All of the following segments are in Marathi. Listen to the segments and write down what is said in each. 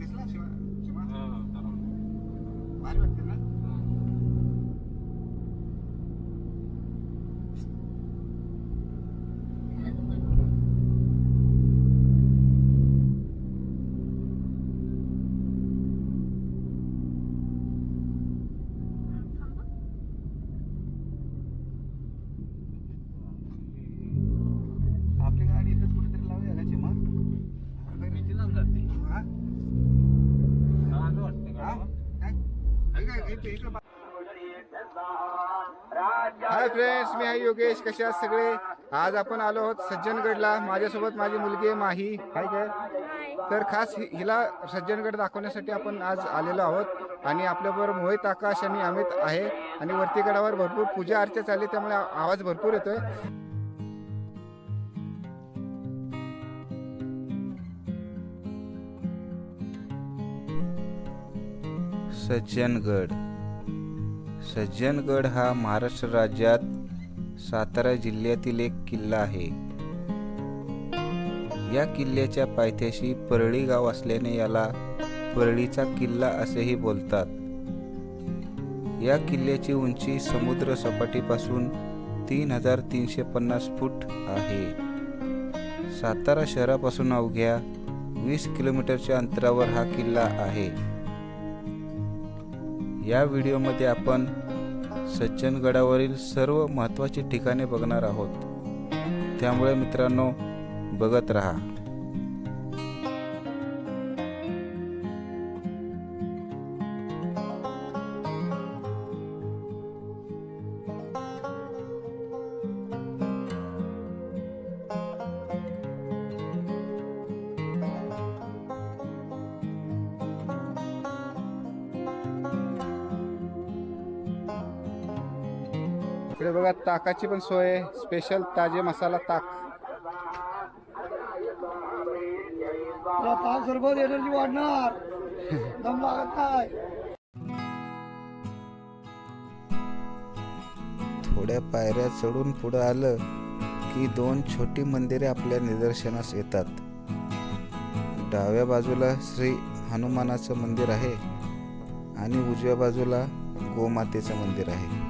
होतीस ना शिवा हाय फ्रेंड्स मी आहे योगेश. कसे आहात सगळे? आज आपण आलो आहोत सज्जनगडला. माझ्यासोबत माझी मुलगी आहे माही. हाय काय तर खास हिला सज्जनगड दाखवण्यासाठी आपण आज आलेलो आहोत. आणि आपल्याबरोबर मोहित आकाश आणि अमित आहे. आणि वरती गडावर भरपूर पूजा अर्चा चालली त्यामुळे आवाज भरपूर येतोय. सज्जनगड. सज्जनगड हा महाराष्ट्र राज्यात सातारा जिल्ह्यातील एक किल्ला आहे. या किल्ल्याच्या पायथ्याशी परळी गाव असल्याने याला परळीचा किल्ला असेही बोलतात. या किल्ल्याची उंची समुद्र सपाटीपासून तीन हजार तीनशे पन्नास फूट आहे. सातारा शहरापासून अवघ्या वीस किलोमीटरच्या अंतरावर हा किल्ला आहे. या व्हिडिओमध्ये आपण सज्जनगडावरील सर्व महत्त्वाची ठिकाणे बघणार आहोत. त्यामुळे मित्रांनो बघत राहा. इकडे बघा ताकाची पण सोय आहे. स्पेशल ताजे मसाला ताक. सरबत एनर्जी वाढणार. दम लागत नाही. थोड्या पायऱ्या चढून पुढं आलं की दोन छोटी मंदिरे आपल्या निदर्शनास येतात. डाव्या बाजूला श्री हनुमानाचं मंदिर आहे आणि उजव्या बाजूला गोमातेचं मंदिर आहे.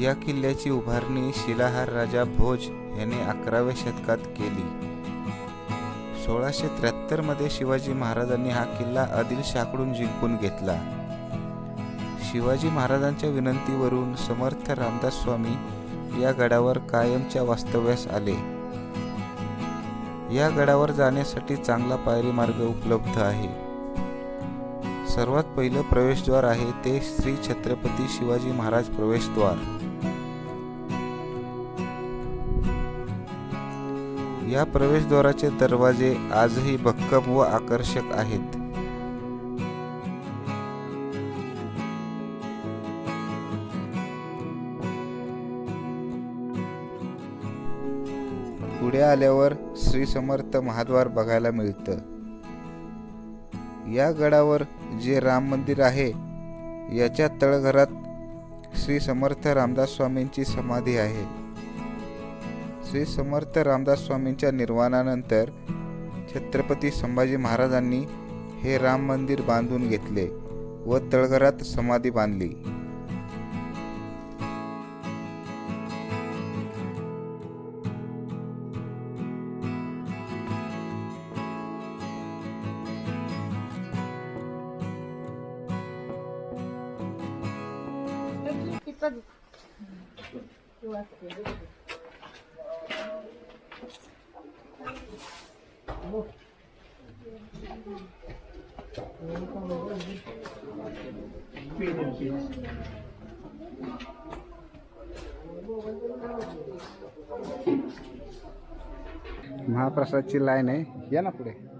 या किल्ल्याची उभारणी शिलाहार राजा भोज याने अकराव्या शतकात केली. सोळाशे त्र्याहत्तरमध्ये शिवाजी महाराजांनी हा किल्ला आदिलशाहकडून जिंकून घेतला. शिवाजी महाराजांच्या विनंतीवरून समर्थ रामदास स्वामी या गडावर कायमच्या वास्तव्यास आले. या गडावर जाण्यासाठी चांगला पायरी मार्ग उपलब्ध आहे. सर्वात पहिलं प्रवेशद्वार आहे ते श्री छत्रपती शिवाजी महाराज प्रवेशद्वार. या प्रवेशद्वाराचे दरवाजे आजही भक्कम व आकर्षक आहेत. पुढे आल्यावर श्री समर्थ महाद्वार बघायला मिळतं. या गडावर जे राम मंदिर आहे याच्या तळघरात श्री समर्थ रामदास स्वामींची समाधी आहे. श्री समर्थ रामदास स्वामींच्या निर्वाणानंतर छत्रपती संभाजी महाराजांनी हे राम मंदिर बांधून घेतले व तळघरात समाधी बांधली. महाप्रसादची लाईन आहे या ना पुढे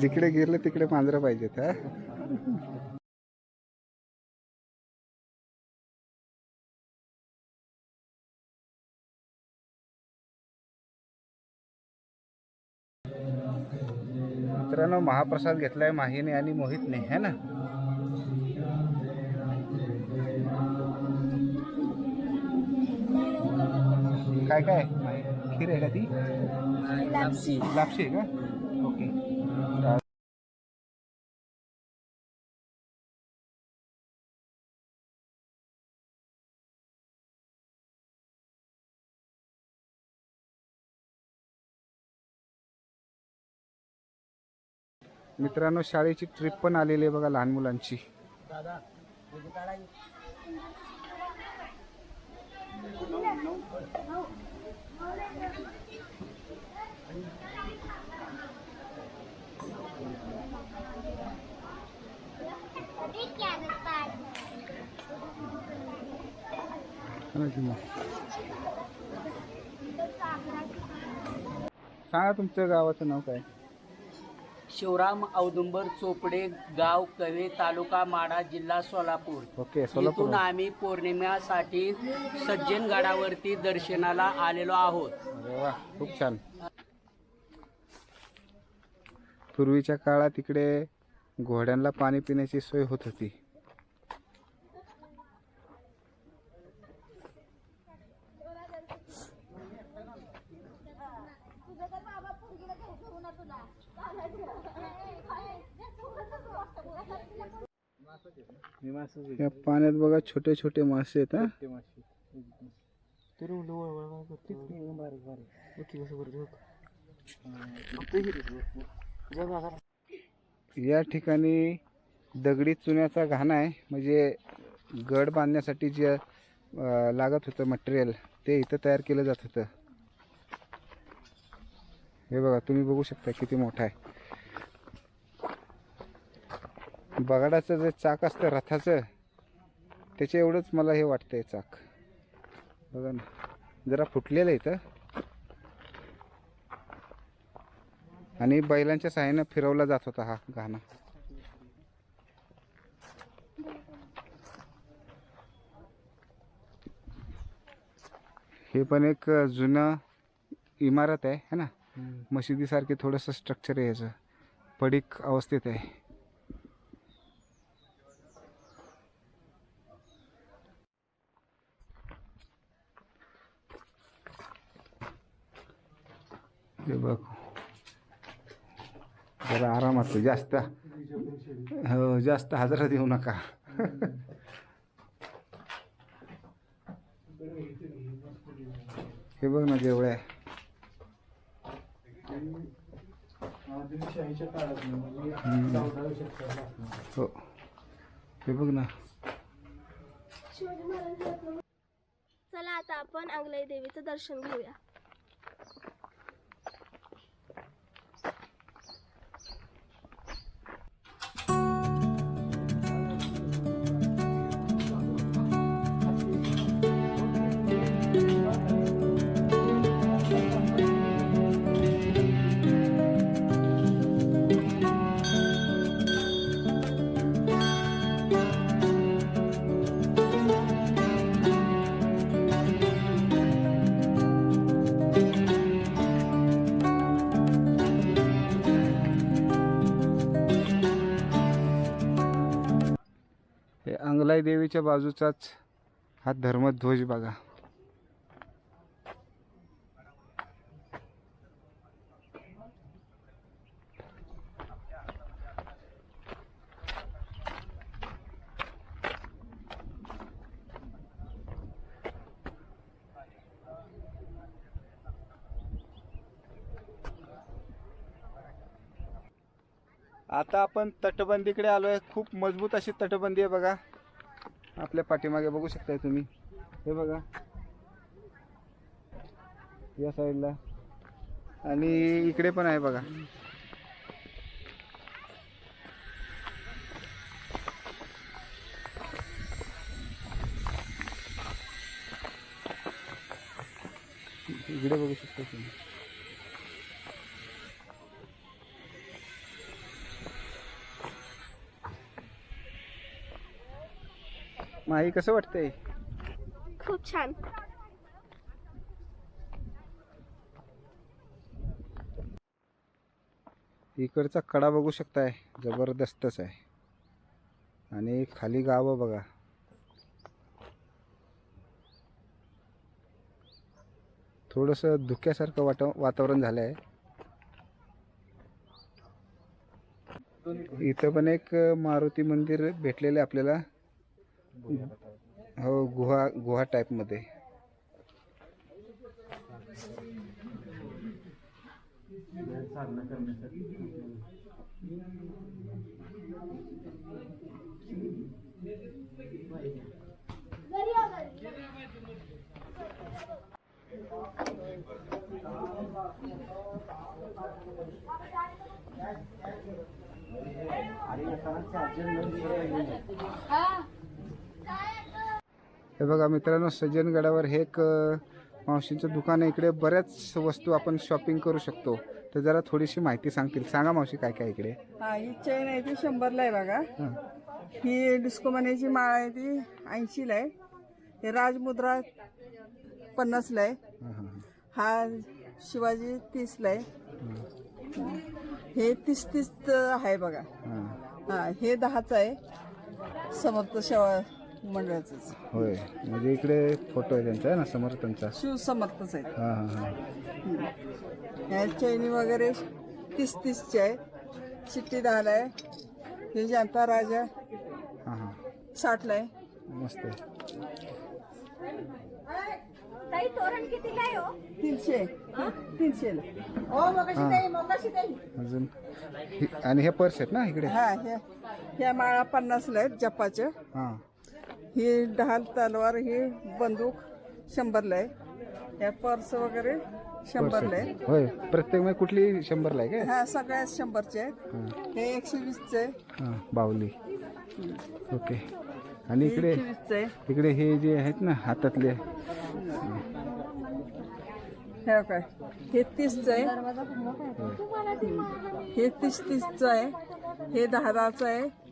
जिकडे गेलं तिकडे मांजरं पाहिजेत हा? मित्रांनो महाप्रसाद घेतलाय माहीने आणि मोहितने है ना? काय काय? खीर आहे का ती? लापशी. लापशी आहे का? मित्रांनो शाळेची ट्रिप पण आलेली आहे बघा लहान मुलांची. सांगा तुमच्या गावाचं नाव काय? शिवराम औदुंबर चोपडे गाव कवे तालुका माडा जिल्हा सोलापूर. ओके सोलापूर. इथून आम्ही पौर्णिमेसाठी सज्जनगडावरती दर्शनाला आलेलो आहोत. अरे वा खूप छान. पूर्वीच्या काळात इकडे घोड्यांना पाणी पिण्याची सोय होत होती. या पाण्यात बघा छोटे छोटे मासे आहेत हा. या ठिकाणी दगडी चुन्याचा घाणा आहे. म्हणजे गड बांधण्यासाठी जे लागत होतं मटेरियल ते इथं तयार केलं जात होतं. हे बघा तुम्ही बघू शकता किती मोठा आहे. बगाडाचं जे चाक असतं रथाचं त्याच्या एवढंच मला हे वाटतंय चाक. बघा ना जरा फुटलेलं आहे इथं. आणि बैलांच्या सहाय्यानं फिरवला जात होता हा गाणा हे पण एक जुनं इमारत आहे है ना? मशिदीसारखे थोडंसं स्ट्रक्चर आहे याचं. पडीक अवस्थेत आहे. हे बघ. जरा आरामात जास्त. हो जास्त हजरात येऊ नका. हे बघ ना जेवढ्या हो. हे बघ ना. चला आता आपण अंगलाई देवीचं दर्शन घेऊया. देवीच्या बाजूचाच हा धर्मध्वज बघा. आता आपण तटबंदीकडे आलोय. खूप मजबूत अशी तटबंदी आहे बघा. आपल्या पाठीमागे बघू शकताय तुम्ही. हे बघा. या साईडला. आणि इकडे पण आहे बघा. इकडे बघू शकता तुम्ही. माही कसं वाटतंय? खूप छान. इकडचा कडा बघू शकताय जबरदस्तच आहे. आणि खाली गाव बघा. थोडंसं धुक्यासारखं वाट वातावरण झालं आहे इथं पण एक मारुती मंदिर भेटलेलं आहे आपल्याला. हो गुहा गुहा टाईपमध्ये. हे बघा मित्रांनो सज्जनगडावर हे एक मावशींचं दुकान आहे. इकडे बऱ्याच वस्तू आपण शॉपिंग करू शकतो. तर जरा थोडीशी माहिती सांगतील. सांगा मावशी काय काय इकडे? हा ही चेन आहे ती शंभरला आहे बघा. हां. ही डिस्को मनीची माळ आहे ती ऐंशीला आहे. हे राजमुद्रा पन्नासला आहे. हां शिवाजी तीसला आहे. हे तीस तीस आहे बघा. हां. हा दहाचं आहे. समर्थ सेवा मंडळाचं होय. म्हणजे इकडे फोटो आहे त्यांचा आहे ना? समर्थांचा शिव समर्थच आहे. हां हां हां. ह्या चैनी वगैरे तीस तीसचे आहे. शिट्टी दहाला आहे. हे जनता राजा हां हां. साठला आहे. मस्त आहे. ताई तोरण कितीला आहे हो? तीनशे. तीनशेला अजून. हे- आणि हे पर्स आहेत ना इकडे? हा ह्या ह्या माळा पन्नासला आहेत जपाच्या हां. ही ढाल तलवार ही बंदूक शंभरला आहे. या पर्स वगैरे शंभरला आहे. होय प्रत्येक म्हणजे कुठली शंभरला आहे ह्या सगळ्या शंभरचे आहेत. हां. हे एकशे वीसचे आहे. हां बावली. ओके. आणि हे इकडे एकशे वीसचे आहे. इकडे हे जे आहेत ना हातातले. हे काय हे तीसचं आहे. हे तीस तीसचं आहे. हे दहा दहाचं आहे.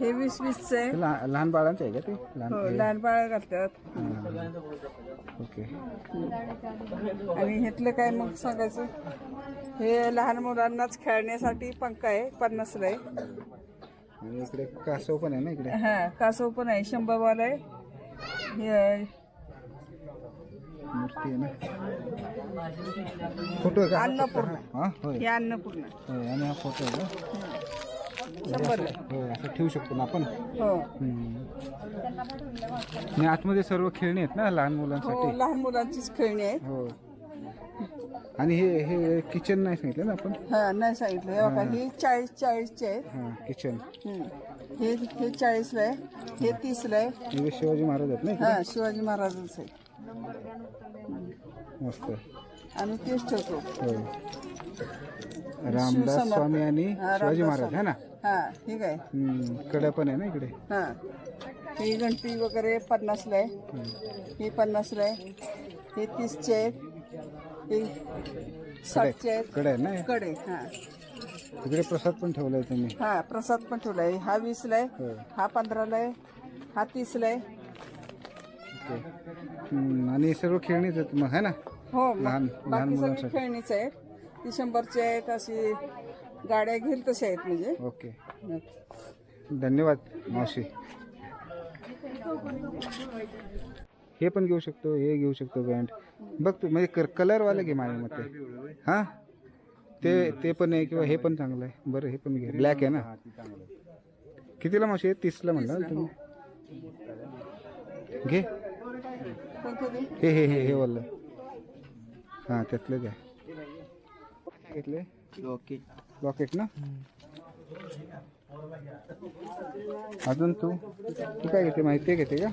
हे वीस वीसचं. आहे लहा- लहान बाळांचं आहे का ते? लहान हो? लहान बाळ घालतात. ओके. आणि ह्यातलं काय मग सांगायचं? हे लहान मुलांनाच खेळण्यासाठी पंखा आहे पन्नासला आहे. आणि इकडे कासव पण आहे ना इकडे? हा कासव पण आहे शंभरवाला आहे. हे मूर्ती आहे ना? फोटो आहे का? अन्नपूर्णा. हां होय. हे अन्नपूर्ण. होय आणि हा फोटो आहे का? शंभरला होय असं ठेवू शकतो ना आपण? हो. हम्म. आणि आतमध्ये सर्व खेळणी आहेत ना लहान हो मुलांसाठी लहान मुलांचीच खेळणी आहे हो. आणि हे हे किचन नाही सांगितलं ना आपण? हा नाही सांगितलं. हे बघा हे. चाळीस चाळीसचे आहे हां किचन हम्म. हे हे चाळीसला आहे. हे तीसला आहे. हे शिवाजी महाराज आहेत ना इकडे? हा शिवाजी महाराजांचं आहे मस्त. आम्ही तेच ठेवतो. होय रामदास. स्वामी आणि हा, शिवाजी महाराज है ना? हा हे काय हम्म, कडं पण आहे ना इकडे? हा. ही घंटी वगैरे पन्नासला आहे. ही पन्नासला आहे. हे तीसचे आहेत हे साठचे आहेत कडं आहे ना? हे? कडे हा. तिकडे प्रसाद पण ठेवलाय तुम्ही हा प्रसाद पण ठेवला आहे हा वीसला आहे. होय हा पंधराला आहे. हा तीसला आहे. ओके. हम्म, आणि सर्व खेळणीच आहेत मग है ना? हो मग लहान- लहान बाकी सगळी मुलांसाठी. खेळणीच आहेत. ती शंभरची आहेत अशी गाड्या घेईल तशा आहेत म्हणजे. ओके. धन्यवाद मावशी. हे पण घेऊ शकतो हे घेऊ शकतो बँड बघ तू म्हणजे कलरवाले घे माझ्या मते. हां? ते ते पण आहे किंवा हे पण चांगलं आहे. बरं हे पण घे. ब्लॅक आहे ना? कितीला मावशी? आहे तीसला म्हणलं तुम्ही? घे? हे हे हे हे वालं. हां त्यातलं घ्या. घेतले? लॉकेट ना? अजून तू? तू काय घेते माहिती आहे घेते का?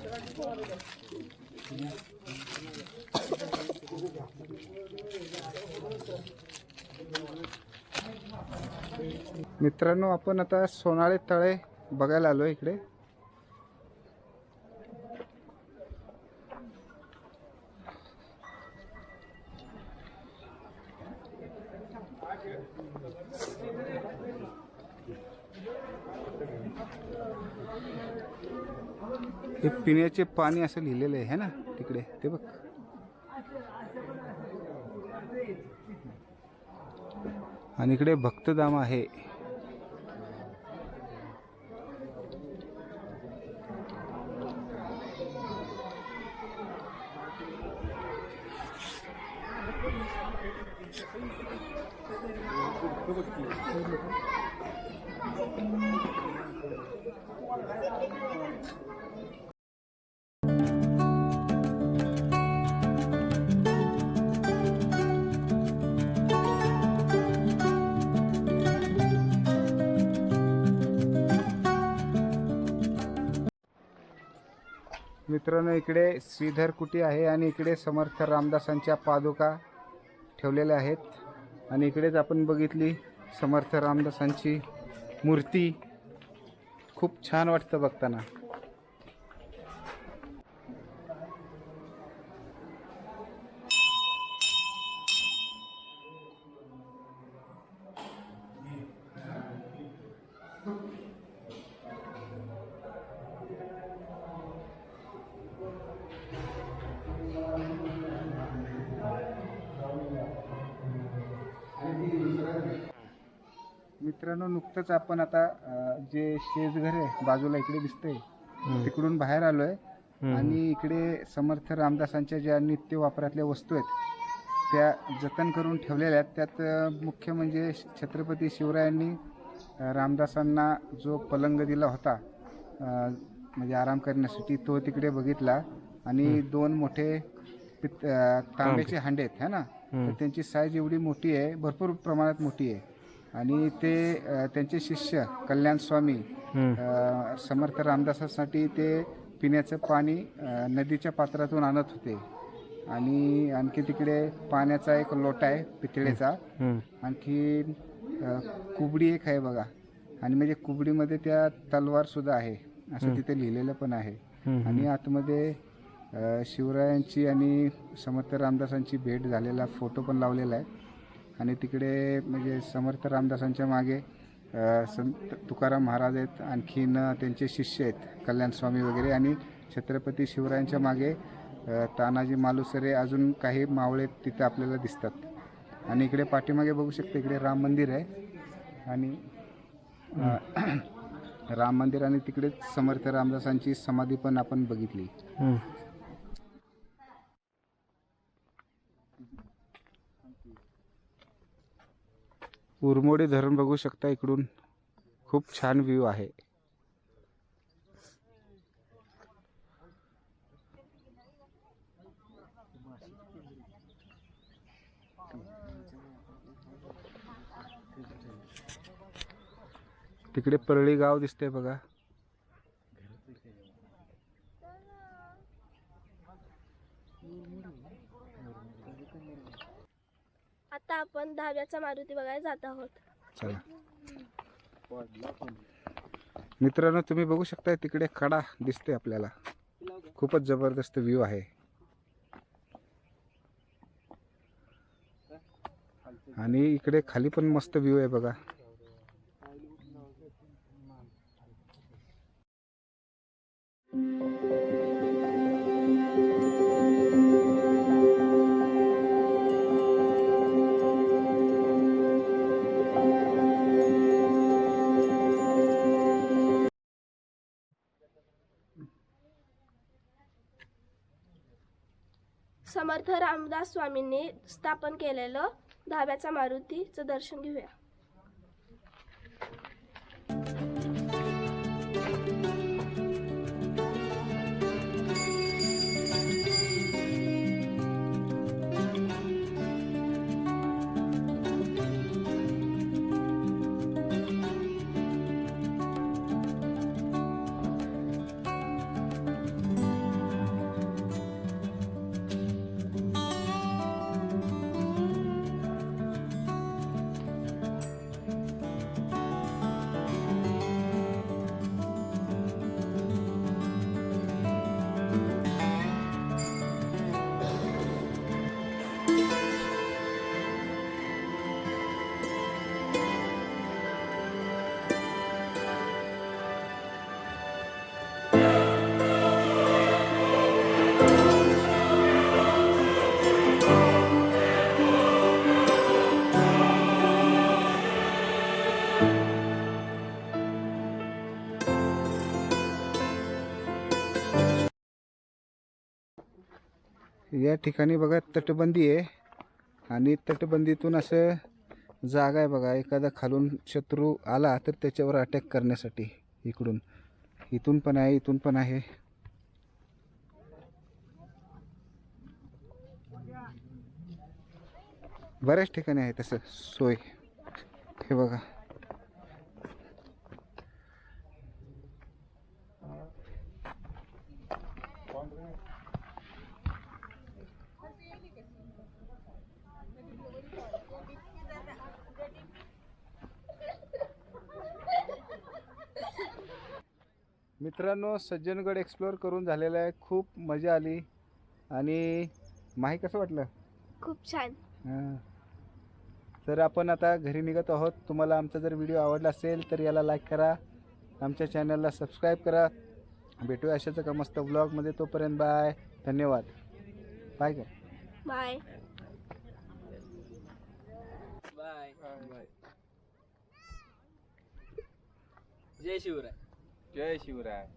मित्रांनो आपण आता सोनाळे तळे बघायला आलो इकडे. हे पिण्याचे पाणी असं लिहिलेलं आहे ना? तिकडे ते बघ. आणि इकडे भक्तधाम आहे. मित्रांनो इकडे श्रीधर कुटी आहे आणि इकडे समर्थ रामदासांच्या पादुका ठेवलेल्या आहेत. आणि इकडेच आपण बघितली समर्थ रामदासांची मूर्ती. खूप छान वाटतं बघताना. नुकतंच आपण आता अं, जे शेजघर आहे बाजूला इकडे दिसतंय तिकडून बाहेर आलोय. आणि इकडे समर्थ रामदासांच्या ज्या नित्य वापरातल्या वस्तू आहेत त्या जतन करून ठेवलेल्या आहेत. त्यात अं, मुख्य म्हणजे छत्रपती शिवरायांनी अं, रामदासांना जो पलंग दिला होता अं, म्हणजे आराम करण्यासाठी तो तिकडे बघितला. आणि दोन मोठे पित अं, तांब्याचे हांडे आहेत है ना? तर त्यांची साईज एवढी मोठी आहे भरपूर प्रमाणात मोठी आहे. आणि ते त्यांचे शिष्य कल्याण स्वामी समर्थ रामदासासाठी ते पिण्याचं पाणी नदीच्या पात्रातून आणत होते. आणि आणखी तिकडे पाण्याचा एक लोटा आहे पितळेचा. आणखी कुबडी एक आहे बघा. आणि म्हणजे कुबडीमध्ये त्या तलवार सुद्धा आहे. असं तिथे लिहिलेलं पण आहे. आणि आतमध्ये शिवरायांची आणि समर्थ रामदासांची भेट झालेला फोटो पण लावलेला आहे. आणि तिकडे म्हणजे समर्थ रामदासांच्या मागे संत तुकाराम महाराज आहेत आणखीन त्यांचे शिष्य आहेत कल्याण स्वामी वगैरे आणि छत्रपती शिवरायांच्या मागे तानाजी मालुसरे अजून काही मावळे तिथं आपल्याला दिसतात. आणि इकडे पाठीमागे बघू शकता इकडे राम मंदिर आहे. आणि राम मंदिर आणि तिकडे समर्थ रामदासांची समाधी पण आपण बघितली. उरमोडे धरण बघू शकता इकडून. खूप छान व्ह्यू आहे. तिकडे परळी गाव दिसते बघा. आता आपण दहाव्याचा मारुती बघायला जात आहोत. चला. मित्रांनो तुम्ही बघू शकता तिकडे खडा दिसते आपल्याला. खूपच जबरदस्त व्ह्यू आहे. आणि इकडे खाली पण मस्त व्ह्यू आहे बघा. स्वामींनी स्थापन केलेलं दहाव्याचा मारुतीचं दर्शन घेऊया. या ठिकाणी बघा तटबंदी आहे. आणि तटबंदीतून असं जागा आहे बघा एखादा खालून शत्रू आला तर त्याच्यावर अटॅक करण्यासाठी इकडून. इथून पण आहे इथून पण आहे. बऱ्याच ठिकाणी आहे तसं सोय. हे बघा. मित्रांनो सज्जनगड एक्सप्लोअर करून झालेला आहे. खूप मजा आली. आणि माही कसं वाटलं? खूप छान. हां. तर आपण आता घरी निघत आहोत. तुम्हाला आमचा जर व्हिडिओ आवडला असेल तर याला लाईक करा. आमच्या चॅनलला सबस्क्राईब करा. भेटूया अशाच एका मस्त ब्लॉगमध्ये तोपर्यंत बाय धन्यवाद. बाय का बाय बाय जय शिवराय. जय शिवराय.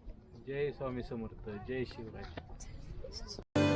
जय स्वामी समर्थ जय शिवराय.